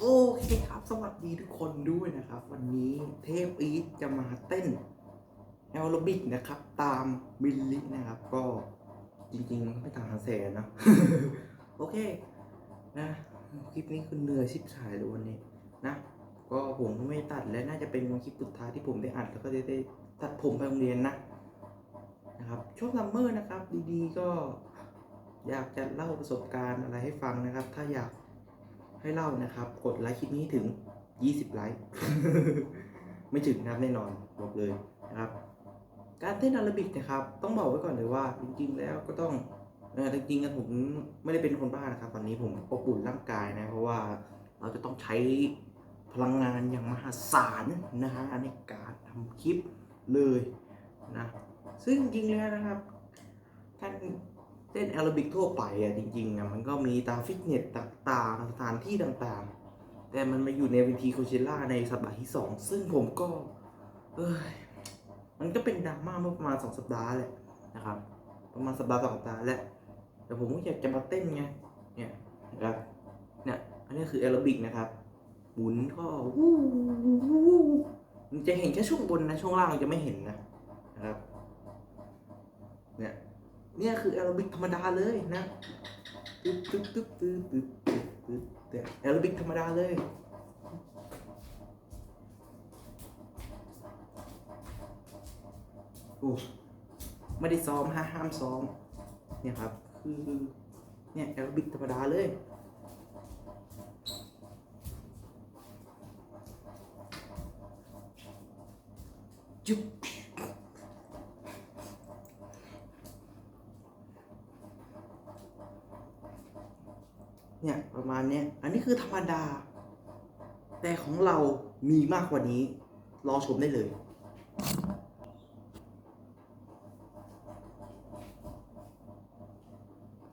โอเคครับ สวัสดีทุกคนด้วยนะครับ วันนี้เทพอีทจะมาเต้นแอโรบิกนะครับ ตามมิลลินะครับ ก็จริงๆมันไม่ต่างกันแสนนะ โอเคนะคลิปนี้คือเหนื่อยชิบหายเลยวันนี้นะ ก็ผมก็ไม่ตัดและน่าจะเป็นคลิปสุดท้ายที่ผมได้อัดแล้วก็ได้ได้ตัดผมไปโรงเรียนนะนะครับช่วงซัมเมอร์นะครับ ดีๆก็อยากจะเล่าประสบการณ์อะไรให้ฟังนะครับ ถ้าอยาก ให้เล่านะครับ กดไลค์คลิปนี้ถึง 20 ไลค์ ไม่ถึงนับแน่นอนบอกเลยนะครับ การเต้นอาราบิกนะครับ ต้องบอกไว้ก่อนเลยว่า จริงๆ แล้วก็ต้องเออจริงๆอะผมไม่ได้เป็นคนบ้านะครับ ตอนนี้ผมอบอุ่นร่างกายนะ เพราะว่าเราจะต้องใช้พลังงานอย่างมหาศาลนะฮะในการทำคลิปเลยนะ ซึ่งจริงๆแล้วนะครับท่าน เต้นแอโรบิกทั่วไปอะจริงๆอะมันก็มีตามฟิตเนสต่างๆสถานที่ต่างๆ แต่มันมาอยู่ในเวทีโคเชล่าในสัปดาห์ที่สองซึ่งผมก็เอ้ยมันก็เป็นดราม่าเมื่อประมาณสองสัปดาห์แหละนะครับ ประมาณสัปดาห์สองสัปดาห์แหละแต่ผมก็อยากจะมาเต้นไงเนี่ยนะครับเนี่ยอันนี้คือแอโรบิกนะครับหมุนก็วู้วู้วู้วู้มันจะเห็นแค่ช่วงบนนะช่วงล่างเราจะไม่เห็นนะนะครับเนี่ย เนี่ยคือแอโรบิกธรรมดาเลยนะตึ๊บตึ๊บตึ๊บตึ๊บตึ๊บตึ๊บตึ๊บเนี่แอโรบิกธรรมดาเลยโอ้ไม่ได้ซ้อมฮะห้ามซ้อม เนี่ยครับ คือเนี่ยแอโรบิกธรรมดาเลยจุ๊บ เนี่ยประมาณเนี้ยอันนี้คือธรรมดา แต่ของเรามีมากกว่านี้ รอชมได้เลย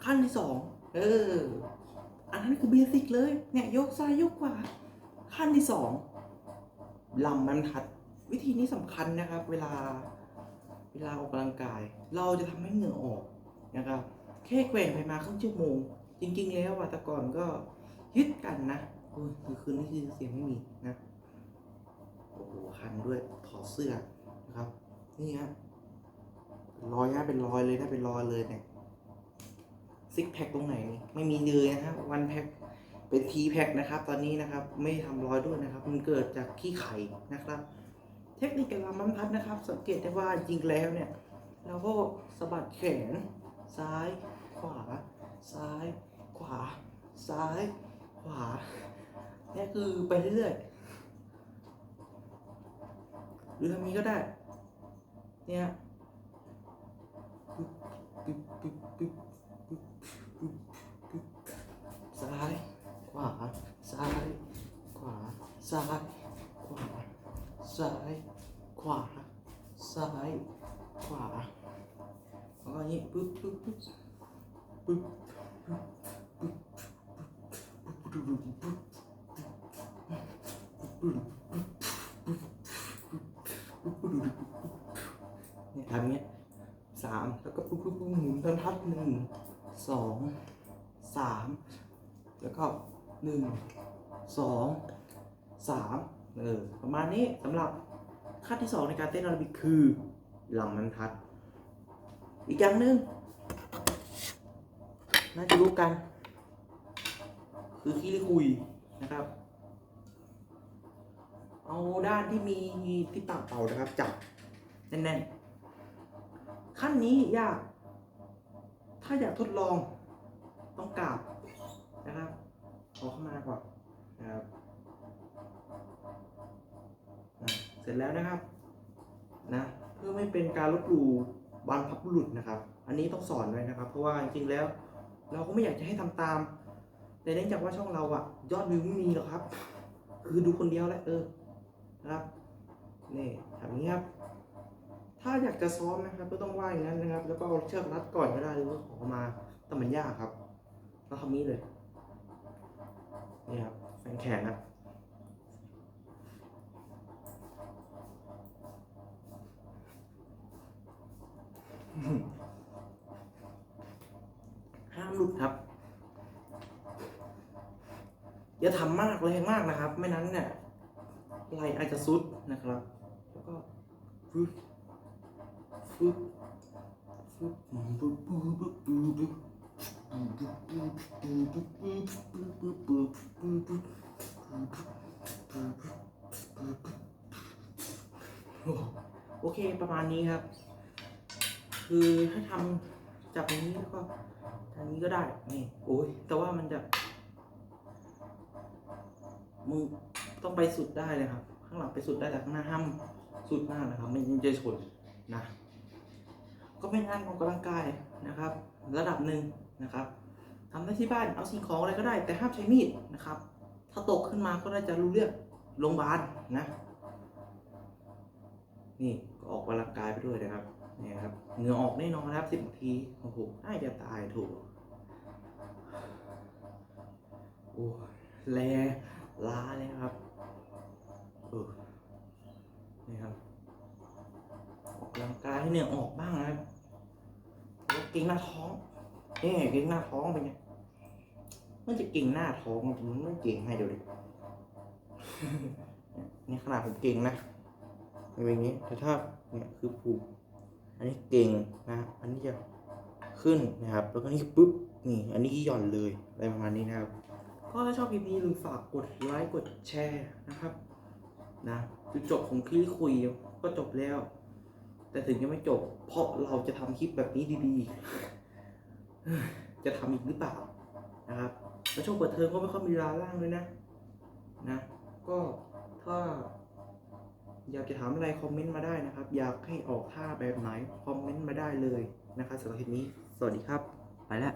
ขั้นที่สองเออ อันนั้นคือเบสิกเลย เนี่ยยกซ้ายยกขวาขั้นที่สองลำมันทัด วิธีนี้สำคัญนะครับ เวลาเวลาออกกำลังกาย เราจะทำให้เหงื่อออกนะครับแค่แกว่งไปมาครึ่งชั่วโมง จริง ๆ แล้วอะแต่ก่อนก็ยึดกันนะโอ้ยคือคืนนี้คือเสียงไม่มีนะโอ้โหคันด้วยถอดเสื้อนะครับ นี่ฮะรอยนะเป็นรอยเลยนะเป็นรอยเลยเนี่ยซิกแพคตรงไหนนี่ไม่มีเลยนะฮะวันแพ็คเป็นทีแพ็คนะครับ ตอนนี้นะครับ ไม่ทำรอยด้วยนะครับ มันเกิดจากขี้ไข่นะครับ เทคนิคการรำมันพัดนะครับ สังเกตได้ว่าจริงแล้วเนี่ยเราก็สะบัดแขน ซ้าย ขวา ซ้าย วา ซ้าย ขวาเนี่ยคือไปเรื่อยๆหรือทำนี้ก็ได้ เนี่ยซ้าย ขวา ซ้าย ขวา ซ้าย ขวา ซ้าย ขวา ซ้าย ขวาแล้วก็ง่างนี้ปึ๊บปึ๊บปึ๊บปึ๊บปึ๊บปึ๊บปึ๊บปึ๊บเนี่ยทำเงี้ยสามแล้วก็ปึ๊บปึ๊บปึ๊บหมุนบรร ทัดหนึ่งสองสามแล้วก็หนึ่งสองสามเออประมาณนี้สำหรับขั้นที่สองในการเต้นอาราบิกคือลำบรรทัด อีกอย่างหนึ่งน่าจะรู้กัน คือขี้ลิคุยนะครับ เอาด้านที่มีที่ปากเป่านะครับ จับแน่นๆขั้นนี้ยาก ถ้าอยากทดลองต้องกราบนะครับ ขอเข้ามาก่อนนะครับเสร็จแล้วนะครับนะเพื่อไม่เป็นการลบหลู่บรรพบุรุษนะครับ อันนี้ต้องสอนไว้นะครับ เพราะว่าจริงๆแล้ว เราก็ไม่อยากจะให้ทำตาม แต่เนื่องจากว่าช่องเราอะยอดวิวไม่มีหรอกครับ คือดูคนเดียวแหละเออนะครับนี่ทำนี้ครับ ถ้าอยากจะซ้อมนะครับ ก็ต้องว่าอย่างนั้นนะครับ แล้วก็เอาเชือกรัดก่อนก็ได้หรือว่าขอมาแต่มันยากครับเราทำนี้เลยนี่ครับแฟนแขนนะห้ามหลุดครับ อย่าทำมากแรงมากนะครับ ไม่นั้นเนี่ยไหลอาจจะซุดนะครับ แล้วก็ โอเคประมาณนี้ครับ คือถ้าทำจากนี้นี้ก็ทางนี้ก็ได้นี่โอ้ยแต่ว่ามันจะมือต้องไปสุดได้เลยครับ ข้างหลังไปสุดได้แต่ข้างหน้าห้ามสุดมากนะครับ มันจะชนนะ ก็เป็นงานออกกำลังกายนะครับ ระดับหนึ่งนะครับทำได้ที่บ้านเอาสิ่งของอะไรก็ได้ แต่ห้ามใช้มีดนะครับ ถ้าตกขึ้นมาก็น่าจะรู้เรื่องโรงพยาบาลนะนี่ก็ออกกำลังกายไปด้วยนะครับเนี่ยครับเหงื่อออกแน่นอนครับสิบนาทีโอ้โหน่าจะตายถูกโอ้แลล้าเลยครับเออนี่ครับออกกำลังกายให้เหนื่อยออกบ้างนะครับ เก่งหน้าท้องเอ๊ะเก่งหน้าท้องเป็นไงมันจะเก่งหน้าท้องมันไม่เก่งให้เดี๋ยวดินี่ขนาดผมเก่งนะเป็นอย่างนี้แต่ถ้าเนี่ยคือผูกอันนี้เก่งนะอันนี้จะขึ้นนะครับแล้วก็นี่ปุ๊บนี่ อันนี้หย่อนเลยอะไรประมาณนี้นะครับก็ถ้าชอบคลิปนี้ลืมฝากกดไลค์กดแชร์นะครับ นะจุดจบของคลิปคุยก็จบแล้ว แต่ถึงยังไม่จบ เพราะเราจะทำคลิปแบบนี้ดีๆ จะทำอีกหรือเปล่านะครับแล้วช่วงเปิดเทอมก็ไม่ค่อยมีเวลาล่างเลยนะนะ ก็ถ้า อยากจะถามอะไรคอมเมนต์มาได้นะครับ อยากให้ออกท่าแบบไหนคอมเมนต์มาได้เลยนะครับสำหรับคลิปนี้ สวัสดีครับ ไปแล้ว